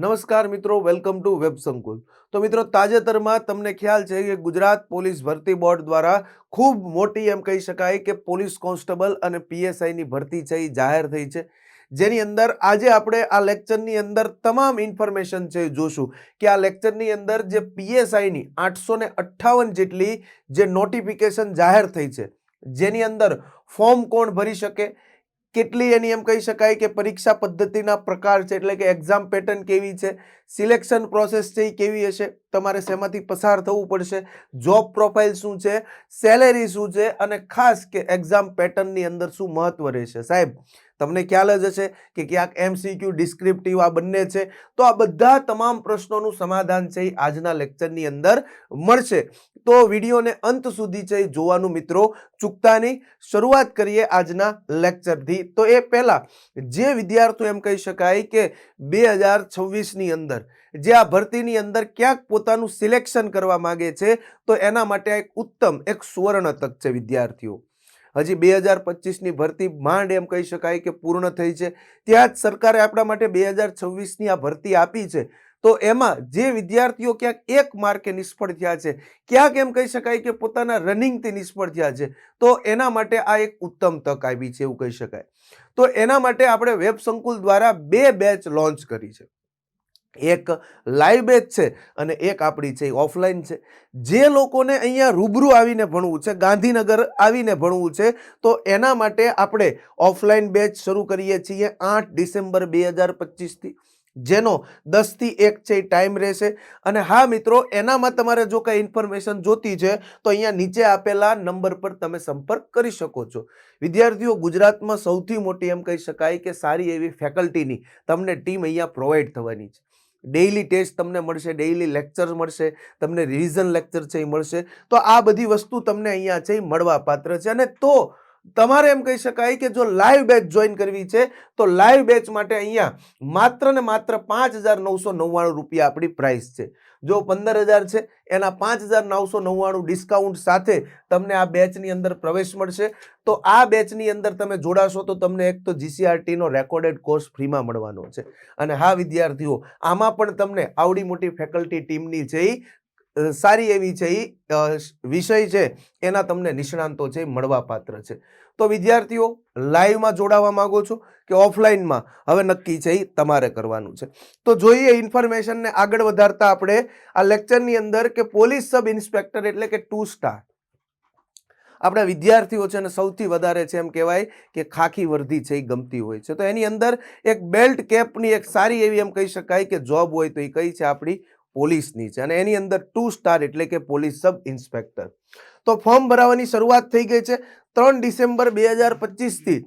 નમસ્કાર મિત્રો welcome to web સંકુલ તો મિત્રો, તાજેતરમાં તમને ખ્યાલ છે કે ગુજરાત પોલીસ ભરતી બોર્ડ દ્વારા ખૂબ મોટી એમ કહી શકાય કે પોલીસ કોન્સ્ટેબલ અને પીએસઆઈની ભરતી છે, એ જાહેર થઈ છે. જેની અંદર આજે આપણે આ લેક્ચરની અંદર તમામ ઇન્ફોર્મેશન છે જોશું કે આ લેક્ચરની અંદર જે પીએસઆઈની આઠસો અઠ્ઠાવન જેટલી જે નોટિફિકેશન જાહેર થઈ છે, જેની અંદર ફોર્મ કોણ ભરી શકે કેટલી એની એમ કહી શકાય કે પરીક્ષા પદ્ધતિના પ્રકાર છે? એટલે કે એક્ઝામ પેટર્ન કેવી છે? સિલેક્શન પ્રોસેસ છે એ કેવી હશે? તમારે શેમાંથી પસાર થવું પડશે? જોબ પ્રોફાઇલ શું છે? સેલેરી શું છે? અને ખાસ કે એક્ઝામ પેટર્નની અંદર શું મહત્વ રહેશે? સાહેબ તમને ખ્યાલ જ હશે કે ક્યાંક એમસીક્યુ ડિસ્ક્રિપ્ટિવ આ બંને છે. તો આ બધા તમામ પ્રશ્નોનું સમાધાન છે એ આજના લેક્ચરની અંદર મળશે. તો વિડીયોને અંત સુધી છે જોવાનું મિત્રો, ચૂકતા નહીં. શરૂઆત કરીએ આજના લેક્ચરથી તો એ પહેલાં, જે વિદ્યાર્થીઓ એમ કહી શકાય કે બે હજાર છવ્વીસની અંદર, જે આ ભરતીની અંદર ક્યાંક પોતાનું સિલેક્શન કરવા માગે છે, તો એના માટે એક ઉત્તમ, એક સુવર્ણ તક છે વિદ્યાર્થીઓ. હજી બે હજાર પચીસની ભરતી માંડ એમ કહી શકાય કે પૂર્ણ થઈ છે. ત્યાં જ સરકારે આપણા માટે બે હજાર છવ્વીસની આ ભરતી આપી છે. તો એમાં જે વિદ્યાર્થીઓ ક્યાંક એક માર્કે નિષ્ફળ થયા છે, ક્યાંક એમ કહી શકાય કે પોતાના રનિંગથી નિષ્ફળ થયા છે, તો એના માટે આ એક ઉત્તમ તક આવી છે એવું કહી શકાય. તો એના માટે આપણે વેબ સંકુલ દ્વારા બે બેચ લોન્ચ કરી છે. એક લાઈવ બેચ છે અને એક આપણી છે ઓફલાઈન છે. જે લોકોને અહીંયા રૂબરૂ આવીને ભણવું છે, ગાંધીનગર આવીને ભણવું છે, તો એના માટે આપણે ઓફલાઈન બેચ શરૂ કરીએ છીએ આઠ ડિસેમ્બર બે હજાર પચીસથી, જેનો દસથી એક છે એ ટાઈમ રહેશે. અને હા મિત્રો, એનામાં તમારે જો કંઈ ઇન્ફોર્મેશન જોતી છે, તો અહીંયા નીચે આપેલા નંબર પર તમે સંપર્ક કરી શકો છો. વિદ્યાર્થીઓ, ગુજરાતમાં સૌથી મોટી એમ કહી શકાય કે સારી એવી ફેકલ્ટીની તમને ટીમ અહીંયા પ્રોવાઈડ થવાની છે. ડેઇલી ટેસ્ટ તમને મળશે ડેઇલી લેક્ચર મળશે, તમને રિવિઝન લેક્ચર છે એ મળશે. તો આ બધી વસ્તુ તમને અહીંયા છે એ મળવા પાત્ર છે. અને તો તમારે એમ કહી શકાય કે જો લાઈવ બેચ જોઈન કરવી છે તો લાઈવ બેચ માટે અહીંયા માત્ર ને માત્ર પાંચ હજાર નવસો નવ્વાણું રૂપિયા આપણી પ્રાઇસ છે. જો પંદર હજાર છે એના પાંચ હજાર નવસો નવ્વાણું ડિસ્કાઉન્ટ સાથે તમને આ બેચની અંદર પ્રવેશ મળશે. તો આ બેચની અંદર તમે જોડાશો તો તમને એક તો જીસીઆરટીનો રેકોર્ડેડ કોર્સ ફ્રીમાં મળવાનો છે. અને હા વિદ્યાર્થીઓ આમાં પણ તમને આવડી મોટી ફેકલ્ટી ટીમની છે ઈ, અ, સારી એવી છે એ વિષય છે, એના તમને નિષ્ણાંતો છે એ મળવા પાત્ર છે. તો વિદ્યાર્થીઓ, લાઈવમાં જોડાવા માગો છો કે ઓફલાઈનમાં? હવે નક્કી છે એ તમારે કરવાનું છે. તો જોઈએ ઇન્ફોર્મેશનને આગળ વધારતા આપણે આ લેક્ચરની અંદર કે પોલીસ સબ ઇન્સ્પેક્ટર એટલે કે ટુ સ્ટાર. આપણા વિદ્યાર્થીઓ છે અને સૌથી વધારે છે એમ કહેવાય કે ખાખી વર્ધી છે એ ગમતી હોય છે. તો એની અંદર એક બેલ્ટ કેપની એક સારી એવી એમ કહી શકાય કે જોબ હોય તો એ કઈ છે આપણી? પોલીસની છે અને એની અંદર ટુ સ્ટાર એટલે કે પોલીસ સબ ઇન્સ્પેક્ટર. તો ફોર્મ ભરાવાની શરૂઆત થઈ ગઈ છે ત્રણ ડિસેમ્બર બે હજાર પચીસથી.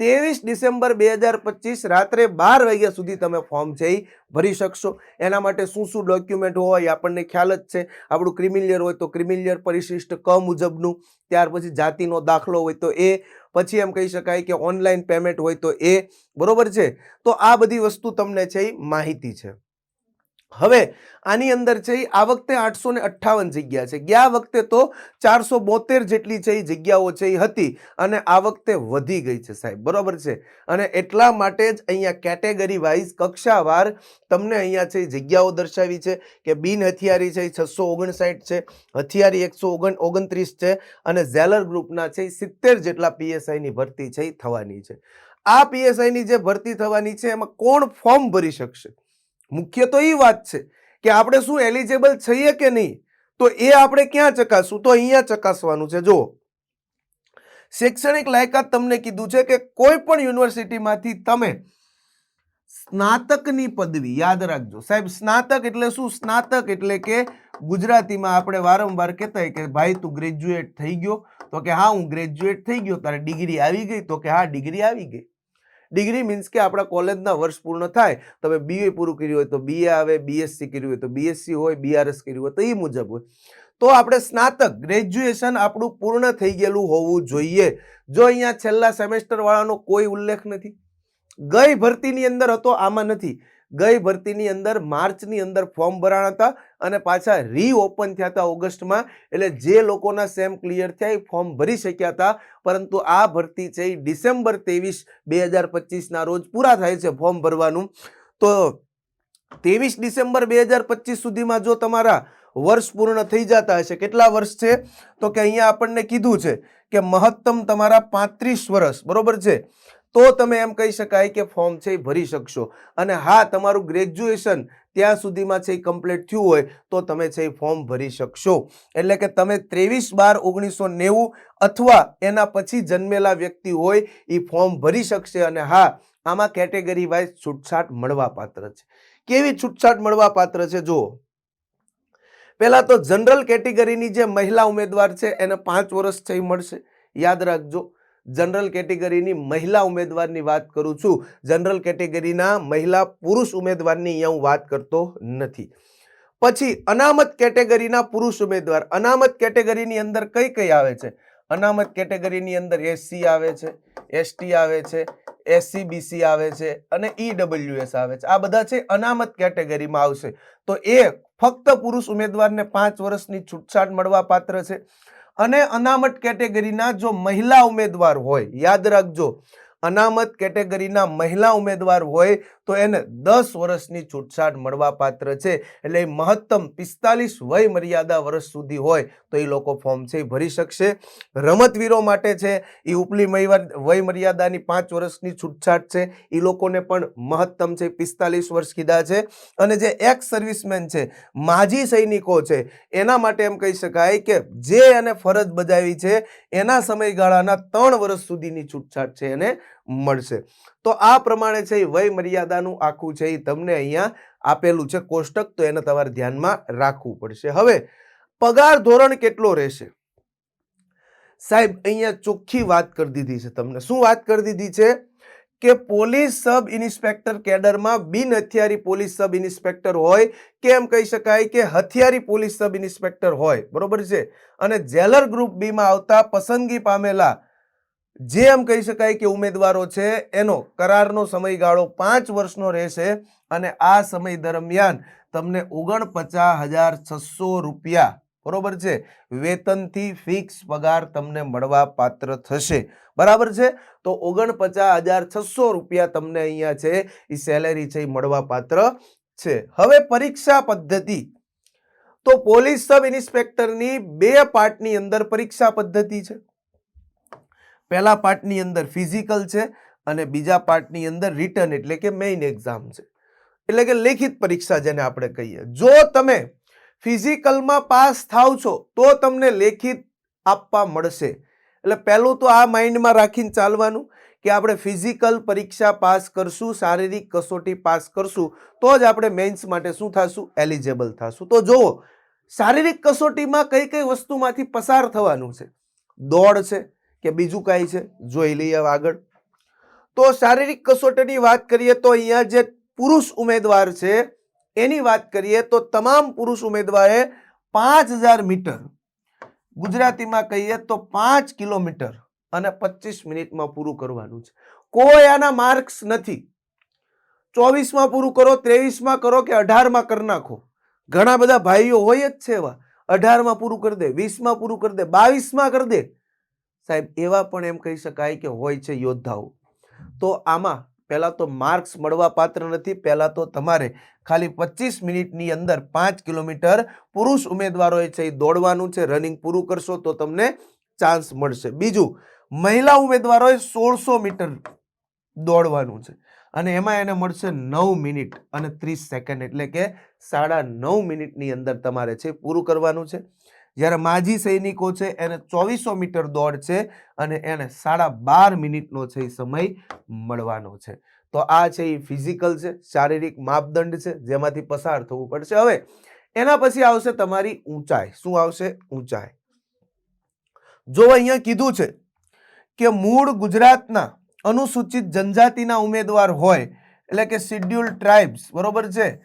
ત્રેવીસ ડિસેમ્બર બે હજાર પચીસ રાત્રે બાર વાગ્યા સુધી તમે ફોર્મ છે એ ભરી શકશો. એના માટે શું શું ડોક્યુમેન્ટ હોય આપણને ખ્યાલ જ છે. આપણું ક્રિમિલિયર હોય તો ક્રિમિલિયર પરિશિષ્ટ ક મુજબનું, ત્યાર પછી જાતિનો દાખલો હોય તો એ, પછી એમ કહી શકાય કે ઓનલાઈન પેમેન્ટ હોય તો એ, બરોબર છે? તો આ બધી વસ્તુ તમને છે એ માહિતી છે. હવે આની અંદર છે આ વખતે આઠસો ને અઠ્ઠાવન જગ્યા છે. ગયા વખતે તો ચારસો બોતેર જેટલી છે એ જગ્યાઓ છે એ હતી અને આ વખતે વધી ગઈ છે સાહેબ. બરોબર છે? અને એટલા માટે જ અહીંયા કેટેગરી વાઇઝ કક્ષાવાર તમને અહીંયા છે જગ્યાઓ દર્શાવી છે કે બિન હથિયારી છે એ છસો ઓગણસાઠ છે, હથિયારી એકસો ઓગણ ઓગણત્રીસ છે અને ઝેલર ગ્રુપના છે એ સિત્તેર જેટલા પીએસઆઈની ભરતી છે એ થવાની છે. આ પીએસઆઈની જે ભરતી થવાની છે એમાં કોણ ફોર્મ ભરી શકશે? મુખ્ય તો એ વાત છે કે આપણે શું એલિજેબલ છીએ કે નહીં? તો એ આપણે ક્યાં ચકાસવું? તો અહીંયા ચકાસવાનું છે. જો શૈક્ષણિક લાયકાત તમને કીધું છે કે કોઈ પણ યુનિવર્સિટીમાંથી તમે સ્નાતકની પદવી, યાદ રાખજો. સાહેબ, સ્નાતક એટલે શું? સ્નાતક એટલે કે ગુજરાતીમાં આપણે વારંવાર કહેતા કે ભાઈ, તું ગ્રેજ્યુએટ થઈ ગયો. તો કે હા, હું ગ્રેજ્યુએટ થઈ ગયો. તારે ડિગ્રી આવી ગઈ. તો કે હા ડિગ્રી આવી ગઈ. ડિગ્રી મીન્સ કે આપણા કોલેજના વર્ષ પૂર્ણ થાય, તમે બીએ પૂરું કર્યું હોય તો બીએ આવે બીએસસી કર્યું હોય તો બીએસસી હોય બીઆરએસ કર્યું હોય તો એ મુજબ હોય. તો આપણે સ્નાતક ગ્રેજ્યુએશન આપણું પૂર્ણ થઈ ગયેલું હોવું જોઈએ. જો અહીંયા છેલ્લા સેમેસ્ટરવાળાનો કોઈ ઉલ્લેખ નથી, ગઈ ભરતીની અંદર હતો આમાં નથી. ગઈ ભરતીની અંદર, માર્ચની અંદર ફોર્મ ભરાણા હતા અને પાછા રીઓપન થયા હતા ઓગસ્ટમાં. એટલે જે લોકોના સેમ ક્લિયર થયા એ ફોર્મ ભરી શક્યા હતા. પરંતુ આ ભરતી છે એ ડિસેમ્બર ત્રેવીસ બે હજાર પચીસના રોજ પૂરા થાય છે ફોર્મ ભરવાનું. તો ત્રેવીસ ડિસેમ્બર બે હજાર પચીસ સુધીમાં જો તમારા વર્ષ પૂર્ણ થઈ જતા હશે, કેટલા વર્ષ છે? તો કે અહીંયા આપણને કીધું છે કે મહત્તમ તમારા પાંત્રીસ વર્ષ, બરોબર છે? તો તમે એમ કહી શકાય કે ફોર્મ છે એ ભરી શકશો. અને હા, તમારું ગ્રેજ્યુએશન ત્યાં સુધીમાં છે એ કમ્પ્લીટ થયું હોય તો તમે છે એ ફોર્મ ભરી શકશો. એટલે કે તમે ત્રેવીસ બાર ઓગણીસો નેવું અથવા એના પછી જન્મેલા વ્યક્તિ હોય એ ફોર્મ ભરી શકશે અને હા, આમાં કેટેગરી વાઇઝ છૂટછાટ મળવા પાત્ર છે. કેવી છૂટછાટ મળવા પાત્ર છે? જુઓ. પહેલાં તો જનરલ કેટેગરીની જે મહિલા ઉમેદવાર છે એને પાંચ વર્ષ છે મળશે. યાદ રાખજો. જનરલ કેટેગરીની મહિલા ઉમેદવારની વાત કરું છું. જનરલ કેટેગરીના મહિલા પુરુષ ઉમેદવારની અહીંયા હું વાત કરતો નથી. પછી અનામત કેટેગરીના પુરુષ ઉમેદવાર. અનામત કેટેગરીની અંદર કઈ કઈ આવે છે? અનામત કેટેગરીની અંદર એસસી આવે છે એસટી આવે છે એસસીબીસી આવે છે અને ઈડબ્લ્યુએસ આવે છે. આ બધા છે અનામત કેટેગરીમાં આવશે. તો એ ફક્ત પુરુષ ઉમેદવારને પાંચ વર્ષની છૂટછાટ મળવા પાત્ર છે. અને અનામત કેટેગરીના જો મહિલા ઉમેદવાર હોય યાદ રાખજો અનામત કેટેગરીના મહિલા ઉમેદવાર હોય તો એને દસ વર્ષની છૂટછાટ મળવા પાત્ર છે. એટલે એ મહત્તમ પિસ્તાલીસ વય મર્યાદા વર્ષ સુધી હોય તો એ લોકો ફોર્મ છે, એ ભરી શકશે. રમતવીરો માટે છે, એ ઉપલી વય મર્યાદાની પાંચ વર્ષની છૂટછાટ છે. એ લોકોને પણ મહત્તમ છે, પિસ્તાલીસ વર્ષ કીધા છે. અને જે એક્સ સર્વિસમેન છે, માજી સૈનિકો છે, એના માટે એમ કહી શકાય કે જે એને ફરજ બજાવી છે, એના સમયગાળાના ત્રણ વર્ષ સુધીની છૂટછાટ છે એને મળશે. તો આ પ્રમાણે છે એ વય મર્યાદાનું આખું છે એ તમને અહીંયા આપેલું છે કોષ્ટક, તો એને તમારે ધ્યાનમાં રાખવું પડશે. હવે, પગાર ધોરણ કેટલો રહેશે? સાહેબ, અહીંયા ચોખ્ખી વાત કરી દીધી છે તમને. શું વાત કરી દીધી છે? કે પોલીસ સબ ઇન્સ્પેક્ટર કેડરમાં બિન હથિયારી પોલીસ સબ ઇન્સ્પેક્ટર હોય કે એમ કહી શકાય કે હથિયારી પોલીસ સબ ઇન્સ્પેક્ટર હોય. બરોબર છે? અને જેલર ગ્રુપ બીમાં આવતા પસંદગી પામેલા જે એમ કહી શકાય કે ઉમેદવારો છે, એનો કરારનો સમયગાળો પાંચ વર્ષનો રહેશે અને આ સમય દરમિયાન તમને ઓગણપચાસ હજાર છસો રૂપિયા, બરોબર છે, વેતનથી ફિક્સ પગાર તમને મળવા પાત્ર થશે. બરાબર છે? તો ઓગણપચાસ હજાર છસો રૂપિયા તમને અહીંયા છે એ સેલેરી છે એ મળવા પાત્ર છે. હવે પરીક્ષા પદ્ધતિ. તો પોલીસ સબ ઇન્સ્પેક્ટરની બે પાર્ટની અંદર પરીક્ષા પદ્ધતિ છે. પહેલા પાર્ટની અંદર ફિઝિકલ છે અને બીજા પાર્ટની અંદર રિટર્ન એટલે કે મેઇન એક્ઝામ છે. એટલે કે લેખિત પરીક્ષા જેને આપણે કહીએ. જો તમે ફિઝિકલમાં પાસ થાવ છો, તો તમને લેખિત આપવા મળશે. એટલે પહેલું તો આ માઇન્ડમાં રાખીને ચાલવાનું કે આપણે ફિઝિકલ પરીક્ષા પાસ કરશું, શારીરિક કસોટી પાસ કરશું, તો જ આપણે મેન્સ માટે શું થશું? એલિજેબલ થશું. તો જુઓ, શારીરિક કસોટીમાં કઈ કઈ વસ્તુમાંથી પસાર થવાનું છે? દોડ છે કે બીજું કાંઈ છે? જોઈ લઈએ આગળ. તો શારીરિક કસોટીની વાત કરીએ તો અહીંયા જે પુરુષ ઉમેદવાર છે, એની વાત કરીએ તો તમામ પુરુષ ઉમેદવારે પાંચ હજાર મીટર. ગુજરાતીમાં કહીએ તો પાંચ કિલોમીટર અને પચીસ મિનિટમાં પૂરું કરવાનું છે. કોઈ આના માર્ક્સ નથી. ચોવીસમાં પૂરું કરો, ત્રેવીસમાં કરો કે અઢારમાં કરી નાખો. ઘણા બધા ભાઈઓ હોય જ છે એવા. અઢારમાં પૂરું કરી દે, વીસમાં પૂરું કરી દે, બાવીસમાં કરી દે. સાહેબ, એવા પણ એમ કહી શકાય કે હોય છે યોદ્ધાઓ. તો આમાં પહેલાં તો માર્ક્સ મળવા પાત્ર નથી, પહેલાં તો તમારે ખાલી પચીસ મિનિટની અંદર પાંચ કિલોમીટર પુરુષ ઉમેદવારોએ છે એ દોડવાનું છે, રનિંગ પૂરું કરશો તો તમને ચાન્સ મળશે. બીજું, મહિલા ઉમેદવારોએ સોળસો મીટર દોડવાનું છે અને એમાં એને મળશે નવ મિનિટ અને ત્રીસ સેકન્ડ એટલે કે સાડા નવ મિનિટની અંદર તમારે છે પૂરું કરવાનું છે. જ્યારે માજી સૈનિકો છે, એને ચોવીસો મીટર દોડ છે અને એને સાડા બાર મિનિટનો છે એ સમય મળવાનો છે. તો આ છે એ ફિઝિકલ છે, શારીરિક માપદંડ છે, જેમાંથી પસાર થવું પડશે. હવે, એના પછી આવશે તમારી ઊંચાઈ. શું આવશે? ઊંચાઈ. જો અહીંયા કીધું છે કે મૂળ ગુજરાતના અનુસૂચિત જનજાતિના ઉમેદવાર હોય, એટલે કે શિડ્યુલ ટ્રાઇબ્સ, બરોબર છે?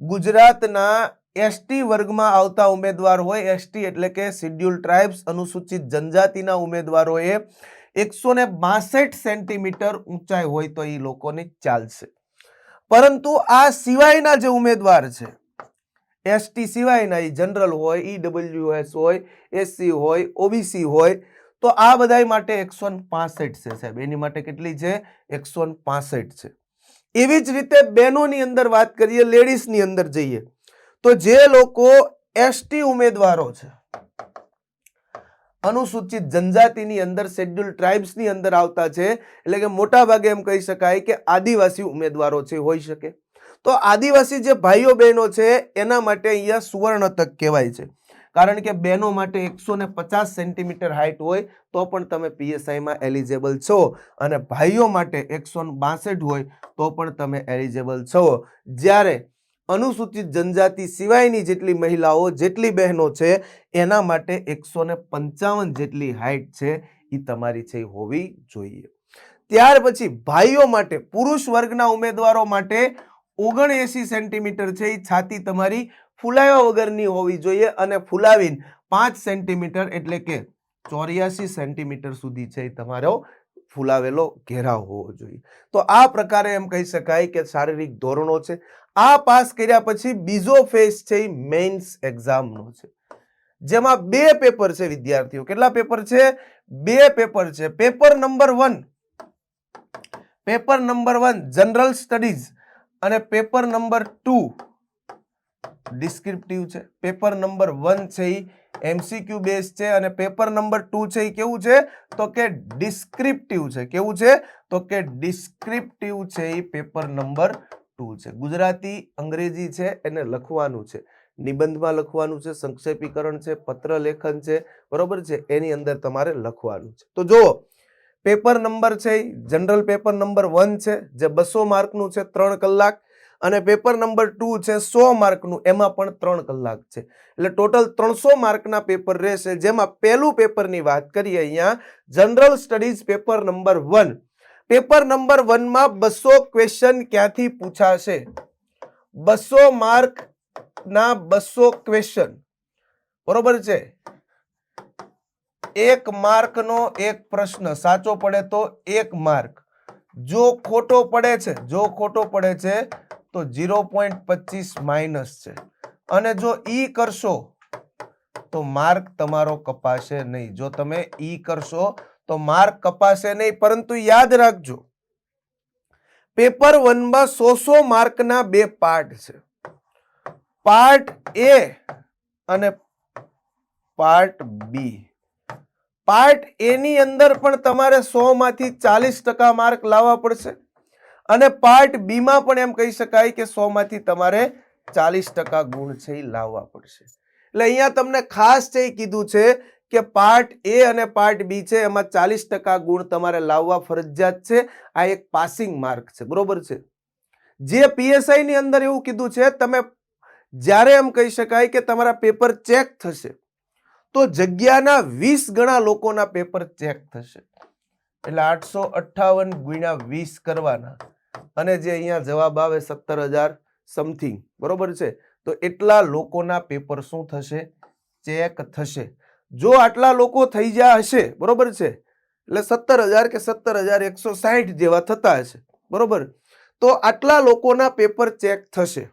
ગુજરાતના એસટી વર્ગમાં આવતા ઉમેદવાર હોય એસટી એટલે કે શિડ્યુલ ટ્રાઇબ્સ, અનુસૂચિત જનજાતિના ઉમેદવારોએ એકસો ને બાસઠ સેન્ટીમીટર ઊંચાઈ હોય તો એ લોકોને ચાલશે. પરંતુ આ સિવાયના જે ઉમેદવાર છે એસટી સિવાયના એ જનરલ હોય ઈડબ્લ્યુએસ હોય એસસી હોય ઓબીસી હોય, તો આ બધાય માટે એકસો પાસઠ છે સાહેબ. એની માટે કેટલી છે? એકસો પાસઠ છે. એવી જ રીતે બહેનોની અંદર વાત કરીએ, લેડીઝની અંદર જઈએ. તો જે લોકો એસટી ઉમેદવારો છે, અનુસૂચિત જનજાતિની અંદર શેડ્યુલ ટ્રાઇબ્સની અંદર આવતા છે, એટલે કે મોટા ભાગે એમ કહી શકાય કે આદિવાસી ઉમેદવારો છે, હોઈ શકે. તો આદિવાસી જે ભાઈઓ બહેનો છે, એના માટે અહીંયા સુવર્ણ તક કહેવાય છે. કારણ કે બહેનો માટે એકસો ને પચાસ સેન્ટીમીટર હાઇટ હોય, તો પણ તમે પીએસઆઈમાં એલિજેબલ છો. અને ભાઈઓ માટે એકસો બાસઠ હોય, તો પણ તમે એલિજેબલ છો. જ્યારે અનુસૂચિત જનજાતિ સિવાયની જેટલી મહિલાઓ, જેટલી બહેનો છે, એના માટે એકસો પંચાવન જેટલી હાઇટ છે એ તમારી છે હોવી જોઈએ. ત્યાર પછી ભાઈઓ માટે, પુરુષ વર્ગના ઉમેદવારો માટે ઓગણએંસી સેન્ટીમીટર છે એ છાતી તમારી ફૂલાવ્યા વગરની હોવી જોઈએ અને ફૂલાવીને પાંચ સેન્ટીમીટર એટલે કે ચોર્યાસી સેન્ટીમીટર સુધી છે એ તમારો ફૂલાવેલો ઘેરાવ હોવો જોઈએ. તો આ પ્રકારે એમ કહી શકાય કે શારીરિક ધોરણો છે. આ પાસ કર્યા પછી બીજો ફેઝ છે એ મેઇન્સ એક્ઝામનો છે. જેમાં બે પેપર છે વિદ્યાર્થીઓ. કેટલા પેપર છે? બે પેપર છે. Paper number one paper number one general studies અને પેપર નંબર ટુ ડિસ્ક્રિપ્ટિવ છે. પેપર નંબર વન છે એ એમસીક્યુ બેઝ છે અને પેપર નંબર ટુ છે એ કેવું છે? તો કે ડિસ્ક્રિપ્ટિવ છે. કેવું છે? તો કે ડિસ્ક્રિપ્ટિવ છે એ પેપર નંબર ટુ છે. ગુજરાતી, અંગ્રેજી છે એને લખવાનું છે. નિબંધમાં લખવાનું છે, સંક્ષેપીકરણ છે પત્ર લેખન છે, બરોબર છે? એની અંદર તમારે લખવાનું છે. તો જુઓ પેપર નંબર છે જનરલ પેપર નંબર વન છે, જે બસો માર્કનું છે, ત્રણ કલાક. અને પેપર નંબર ટુ છે, સો માર્કનું એમાં પણ ત્રણ કલાક છે. એટલે ટોટલ ત્રણસો માર્કના પેપર રહેશે. જેમાં પહેલું પેપરની વાત કરીએ અહીંયા general studies paper number one paper number વનમાં બસો ક્વેશ્ચન ક્યાંથી પૂછાશે? બસો માર્ક ના બસો ક્વેશ્ચન બરોબર છે? એક માર્કનો એક પ્રશ્ન. સાચો પડે તો એક માર્ક જો ખોટો પડે છે, જો ખોટો પડે છે તો ઝીરો પોઈન્ટ પચીસ માઇનસ છે. અને જો ઈ કરશો, તો માર્ક તમારો કપાશે નહીં. જો તમે ઈ કરશો, તો માર્ક કપાશે નહીં. પરંતુ યાદ રાખજો, પેપર વનમાં સો સો માર્કના બે પાર્ટ છે. પાર્ટ એ અને પાર્ટ બી. પાર્ટ એની અંદર પણ તમારે સો માંથી ચાલીસ ટકા માર્ક લાવવા પડશે. અને પાર્ટ બી માં પણ એમ કહી શકાય કે સો માંથી તમારે ચાલીસ ટકા ગુણ છે એ લાવવા પડશે. એટલે અહીંયા તમને ખાસ છે એ કીધું છે કે પાર્ટ એ અને પાર્ટ બી છે, એમાં ચાલીસ ટકા ગુણ તમારે લાવવા ફરજિયાત છે. આ એક પાસિંગ માર્ક છે, બરોબર છે? જે પીએસઆઈ ની અંદર એવું કીધું છે, તમે જ્યારે એમ કહી શકાય કે તમારા પેપર ચેક થશે, તો જગ્યાના વીસ ગણા લોકોના પેપર ચેક થશે. એટલે આઠસો અઠ્ઠાવન ગુણ્યા વીસ કરવાના. અને જે અહીંયા જવાબ આવે સત્તર હજાર સમથિંગ બરોબર છે? તો એટલા લોકોના પેપર શું થશે? ચેક થશે. જો આટલા લોકો થઈ ગયા હશે, બરોબર છે? એટલે સત્તર હજાર કે સત્તર હજાર એકસો સાહીઠ જેવા થતા હશે, બરોબર? તો આટલા લોકોના પેપર ચેક થશે.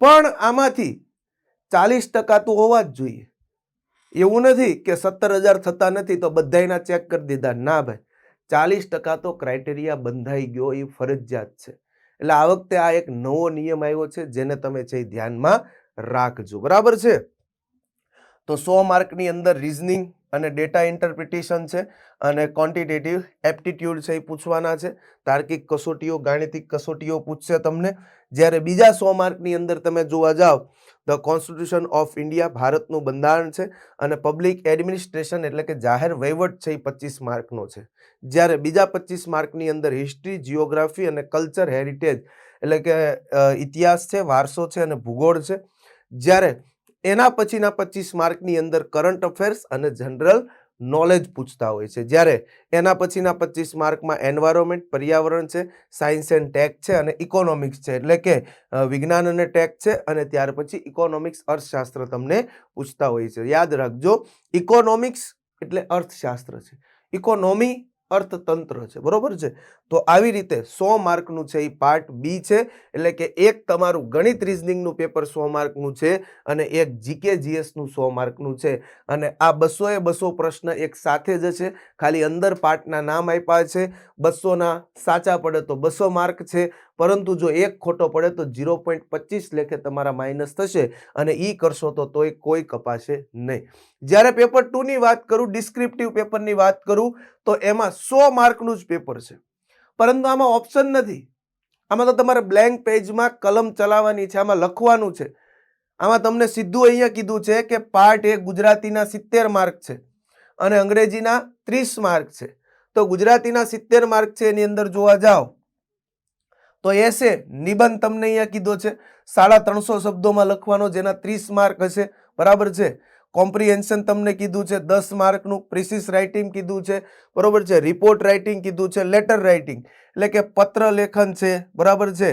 પણ આમાંથી ચાલીસ ટકા તો હોવા જ જોઈએ. એવું નથી કે સત્તર હજાર થતા નથી તો બધાયના ચેક કરી દીધા. ના ભાઈ. ચાલીસ ટકા તો ક્રાઇટેરિયા બંધાઈ ગયો એ ફરજિયાત છે. એટલે આ વખતે આ એક નવો નિયમ આવ્યો છે, જેને તમે છે ધ્યાનમાં રાખજો. બરાબર છે? તો સો માર્કની અંદર રિઝનિંગ અને ડેટા ઇન્ટરપ્રિટેશન છે અને ક્વોન્ટિટેટિવ એપ્ટિટ્યૂડ છે એ પૂછવાના છે. તાર્કિક કસોટીઓ, ગાણિતિક કસોટીઓ પૂછશે તમને. જ્યારે બીજા સો માર્કની અંદર તમે જોવા જાઓ ધ કોન્સ્ટિટ્યુશન ઓફ ઇન્ડિયા ભારતનું બંધારણ છે અને પબ્લિક એડમિનિસ્ટ્રેશન એટલે કે જાહેર વહીવટ છે એ પચીસ માર્કનો છે. જ્યારે બીજા પચીસ માર્કની અંદર હિસ્ટ્રી જિયોગ્રાફી અને કલ્ચર હેરિટેજ એટલે કે ઇતિહાસ છે, વારસો છે અને ભૂગોળ છે. જ્યારે એના પછીના પચીસ માર્કની અંદર કરંટ અફેર્સ અને જનરલ નોલેજ પૂછતા હોય છે. જ્યારે એના પછીના પચીસ માર્કમાં એન્વાયરમેન્ટ, પર્યાવરણ છે, સાયન્સ એન્ડ ટેક છે અને ઇકોનોમિક્સ છે. એટલે કે વિજ્ઞાન અને ટેક છે અને ત્યાર પછી ઇકોનોમિક્સ, અર્થશાસ્ત્ર તમને પૂછતા હોય છે. યાદ રાખજો, ઇકોનોમિક્સ એટલે અર્થશાસ્ત્ર છે. ઇકોનોમી અર્થતંત્ર છે, બરોબર છે? તો આવી રીતે સો માર્કનું છે એ પાર્ટ બી છે, એટલે કે એક તમારું ગણિત રિઝનિંગનું પેપર સો માર્કનું છે અને એક જીકે જીએસનું સો માર્કનું છે. અને આ બસોએ બસો પ્રશ્ન એક સાથે જ છે, ખાલી અંદર પાર્ટના નામ આપ્યા છે. બસોના સાચા પડે તો બસો માર્ક છે પરંતુ જો એક ખોટો પડે તો ઝીરો પોઈન્ટ પચીસ લેખે તમારા માઇનસ થશે અને ઈ કરશો તો તોય કોઈ કપાશે નહીં. જ્યારે પેપર ટુની વાત કરું, ડિસ્ક્રિપ્ટિવ પેપરની વાત કરું, તો એમાં સો માર્કનું જ પેપર છે. પરંતુ આમાં ઓપ્શન નથી. આમાં તો તમારે બ્લેન્ક પેજમાં કલમ ચલાવવાની છે, આમાં લખવાનું છે. આમાં તમને સીધું અહીંયા કીધું છે કે પાર્ટ એ ગુજરાતીના સિત્તેર માર્ક છે અને અંગ્રેજીના ત્રીસ માર્ક છે. તો ગુજરાતીના સિત્તેર માર્ક છે, એની અંદર જોવા જાઓ. તો એસે નિબંધ તમને અહીંયા કીધો છે. સાડા ત્રણસો શબ્દોમાં લખવાનો, જેના ત્રીસ માર્ક હશે. બરાબર છે? કોમ્પ્રિહેન્શન તમને કીધું છે, દસ માર્કનું પ્રિસિસ રાઇટિંગ કીધું છે. બરાબર છે? રિપોર્ટ રાઇટિંગ કીધું છે લેટર રાઇટિંગ એટલે કે પત્ર લેખન છે. બરાબર છે?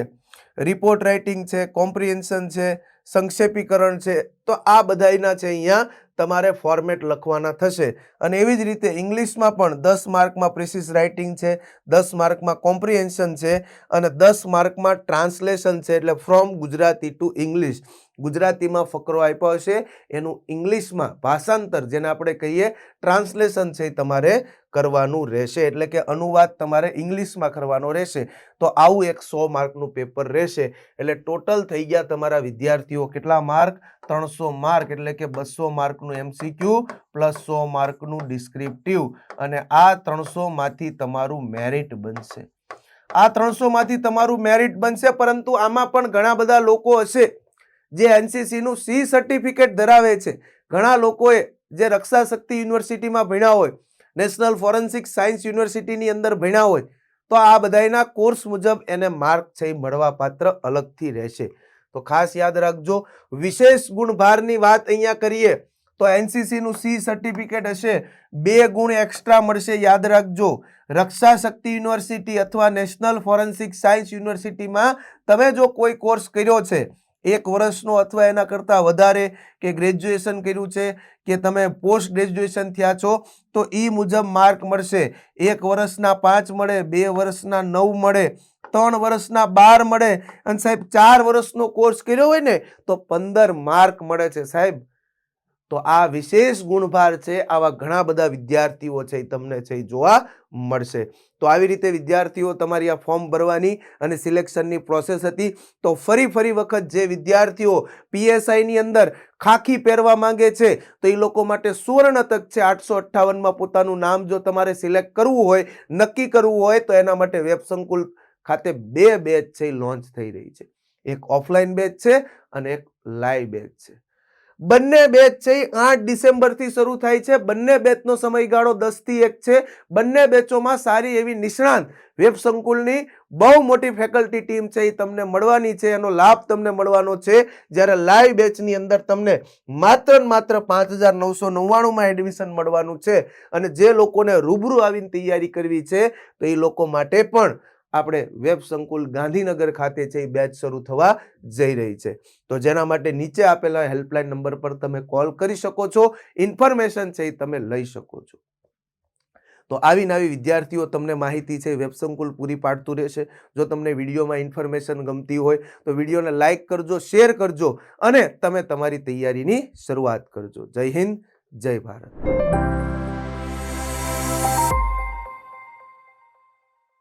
રિપોર્ટ રાઇટિંગ છે કોમ્પ્રિહેન્શન છે, સંક્ષેપીકરણ છે. તો આ બધાયના છે અહીંયા તમારે ફોર્મેટ લખવાના થશે. અને એવી જ રીતે ઇંગ્લિશમાં પણ દસ માર્કમાં પ્રિસિસ રાઇટિંગ છે, દસ માર્કમાં કોમ્પ્રિહેન્શન છે અને દસ માર્કમાં ટ્રાન્સલેશન છે એટલે ફ્રોમ ગુજરાતી ટુ ઇંગ્લિશ ગુજરાતીમાં ફકરો આપ્યો હશે. એનું ઇંગ્લિશમાં ભાષાંતર, જેને આપણે કહીએ ટ્રાન્સલેશન છે, એ તમારે કરવાનું રહેશે. એટલે કે અનુવાદ તમારે ઇંગ્લિશમાં કરવાનો રહેશે. તો આવું એક સો માર્કનું પેપર રહેશે. એટલે ટોટલ થઈ ગયા તમારા વિદ્યાર્થીઓ કેટલા માર્ક? ત્રણસો માર્ક, એટલે કે બસો માર્કનું એમસીક્યુ પ્લસ સો માર્કનું ડિસ્ક્રિપ્ટિવ. અને આ ત્રણસોમાંથી તમારું મેરિટ બનશે. આ ત્રણસોમાંથી તમારું મેરિટ બનશે, પરંતુ આમાં પણ ઘણા બધા લોકો હશે. જે એનસીસીનું સી સર્ટિફિકેટ ધરાવે છે. ઘણા લોકોએ જે રક્ષા શક્તિ યુનિવર્સિટીમાં ભણ્યા હોય, નેશનલ ફોરેન્સિક સાયન્સ યુનિવર્સિટીની અંદર ભણ્યા હોય, તો આ બધાયના કોર્સ મુજબ એને માર્ક છે મળવાપાત્ર મળવા પાત્ર અલગથી રહેશે. તો ખાસ યાદ રાખજો, વિશેષ ગુણભારની વાત અહીંયા કરીએ, તો એનસીસીનું સી સર્ટિફિકેટ હશે, બે ગુણ એક્સ્ટ્રા મળશે યાદ રાખજો. રક્ષા શક્તિ યુનિવર્સિટી અથવા નેશનલ ફોરેન્સિક સાયન્સ યુનિવર્સિટીમાં તમે જો કોઈ કોર્સ કર્યો છે એક વર્ષનો અથવા એના કરતાં વધારે કે ગ્રેજ્યુએશન કર્યું છે, કે તમે પોસ્ટ ગ્રેજ્યુએશન થયા છો, તો એ મુજબ માર્ક મળશે. એક વર્ષના પાંચ મળે, બે વર્ષના નવ મળે, ત્રણ વર્ષના બાર મળે. અને સાહેબ, ચાર વર્ષનો કોર્સ કર્યો હોય ને, તો પંદર માર્ક મળે છે સાહેબ. તો આ વિશેષ ગુણભાર છે, આવા ઘણા બધા વિદ્યાર્થીઓ છે તમને છે જોવા મળશે. તો આવી રીતે વિદ્યાર્થીઓ તમારી આ ફોર્મ ભરવાની અને સિલેક્શનની પ્રોસેસ હતી. તો ફરી ફરી વખત જે વિદ્યાર્થીઓ પીએસઆઈની અંદર ખાખી પહેરવા માંગે છે, તો એ લોકો માટે સુવર્ણ તક છે. આઠસો અઠ્ઠાવનમાં પોતાનું નામ જો તમારે સિલેક્ટ કરવું હોય, નક્કી કરવું હોય, તો એના માટે વેબ સંકુલ ખાતે બે બેચ છે એ લોન્ચ થઈ રહી છે. એક ઓફલાઈન બેચ છે અને એક લાઈવ બેચ છે. બંને બેચ છે એ આઠ ડિસેમ્બરથી શરૂ થાય છે. બંને બેચનો સમયગાળો દસથી એક છે. બંને બેચોમાં સારી એવી નિષ્ણાંત વેબ સંકુલની બહુ મોટી ફેકલ્ટી ટીમ છે એ તમને મળવાની છે. એનો લાભ તમને મળવાનો છે. જ્યારે લાઈવ બેચની અંદર તમને માત્ર માત્ર પાંચ હજાર નવસો નવ્વાણુંમાં એડમિશન મળવાનું છે અને જે લોકોને રૂબરૂ આવીને તૈયારી કરવી છે તો એ લોકો માટે પણ આપણે વેબ સંકુલ ગાંધીનગર ખાતે છે એ બેચ શરૂ થવા જઈ રહી છે. તો જેના માટે નીચે આપેલા હેલ્પલાઇન નંબર પર તમે કોલ કરી શકો છો. ઇન્ફોર્મેશન છે એ તમે લઈ શકો છો. તો આવી નવી વિદ્યાર્થીઓ તમને માહિતી છે, વેબ સંકુલ પૂરી પાડતું રહેશે. જો તમને વિડીયોમાં ઇન્ફોર્મેશન ગમતી હોય, તો વિડીયોને લાઇક કરજો શેર કરજો અને તમે તમારી તૈયારીની શરૂઆત કરજો. જય હિન્દ, જય ભારત.